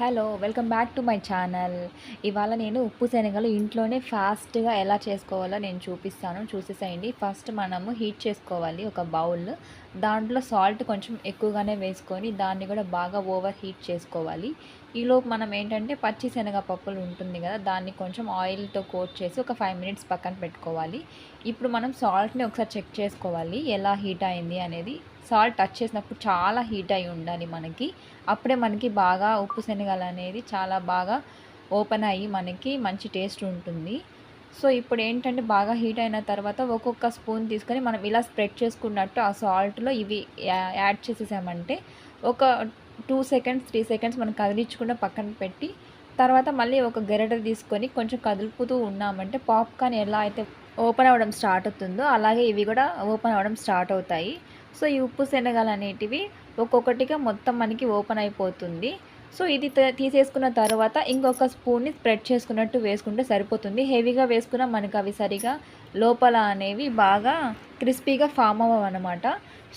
Hello welcome back to my channel ఇవాళ నేను ఉప్పు శనగలు ఇంట్లోనే ఫాస్ట్గా ఎలా చేసుకోవాలో నేను చూపిస్తాను. చూసేసేయండి. ఫస్ట్ మనము హీట్ చేసుకోవాలి ఒక బౌల్ దాంట్లో సాల్ట్ కొంచెం ఎక్కువగానే వేసుకొని దాన్ని కూడా బాగా ఓవర్ హీట్ చేసుకోవాలి. ఈలోపు మనం ఏంటంటే పచ్చి శనగ పప్పులు ఉంటుంది కదా దాన్ని కొంచెం ఆయిల్తో కోట్ చేసి ఒక ఫైవ్ మినిట్స్ పక్కన పెట్టుకోవాలి. ఇప్పుడు మనం సాల్ట్ని ఒకసారి చెక్ చేసుకోవాలి. ఎలా హీట్ అయింది అనేది సాల్ట్ టచ్ చేసినప్పుడు చాలా హీట్ అయి ఉండాలి మనకి. అప్పుడే మనకి బాగా ఉప్పు శనగలు అనేది చాలా బాగా ఓపెన్ అయ్యి మనకి మంచి టేస్ట్ ఉంటుంది. సో ఇప్పుడు ఏంటంటే బాగా హీట్ అయిన తర్వాత ఒక్కొక్క స్పూన్ తీసుకొని మనం ఇలా స్ప్రెడ్ చేసుకున్నట్టు ఆ సాల్ట్లో ఇవి యా- యాడ్ చేసేసామంటే ఒక టూ సెకండ్స్ త్రీ సెకండ్స్ మనం కదిలించకుండా పక్కన పెట్టి తర్వాత మళ్ళీ ఒక గెరట తీసుకొని కొంచెం కదులుపుతూ ఉన్నామంటే పాప్కార్న్ ఎలా అయితే ఓపెన్ అవ్వడం స్టార్ట్ అవుతుందో అలాగే ఇవి కూడా ఓపెన్ అవ్వడం స్టార్ట్ అవుతాయి. సో ఈ ఉప్పు శనగలు అనేటివి ఒక్కొక్కటిగా మొత్తం మనకి ఓపెన్ అయిపోతుంది. సో ఇది తీసేసుకున్న తర్వాత ఇంకొక స్పూన్ని స్ప్రెడ్ చేసుకున్నట్టు వేసుకుంటే సరిపోతుంది. హెవీగా వేసుకున్న మనకు అవి సరిగా లోపల అనేవి బాగా క్రిస్పీగా ఫామ్ అనమాట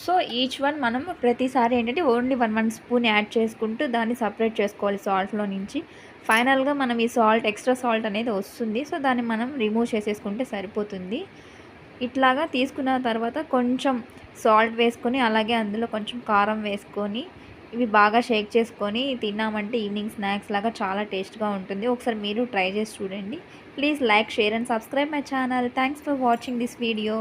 సో ఈచ్ వన్ మనం ప్రతిసారి ఏంటంటే only one one spoon add చేసుకుంటూ దాన్ని సపరేట్ చేసుకోవాలి సాల్ట్లో నుంచి. ఫైనల్గా మనం ఈ సాల్ట్ ఎక్స్ట్రా సాల్ట్ అనేది వస్తుంది. సో దాన్ని మనం రిమూవ్ చేసేసుకుంటే సరిపోతుంది. ఇట్లాగా తీసుకున్న తర్వాత కొంచెం సాల్ట్ వేసుకొని అలాగే అందులో కొంచెం కారం వేసుకొని ఇవి బాగా షేక్ చేసుకొని తిన్నామంటే ఈవినింగ్ స్నాక్స్ లాగా చాలా టేస్ట్గా ఉంటుంది. ఒకసారి మీరు ట్రై చేసి చూడండి. Please like share and subscribe my channel. Thanks for watching this video.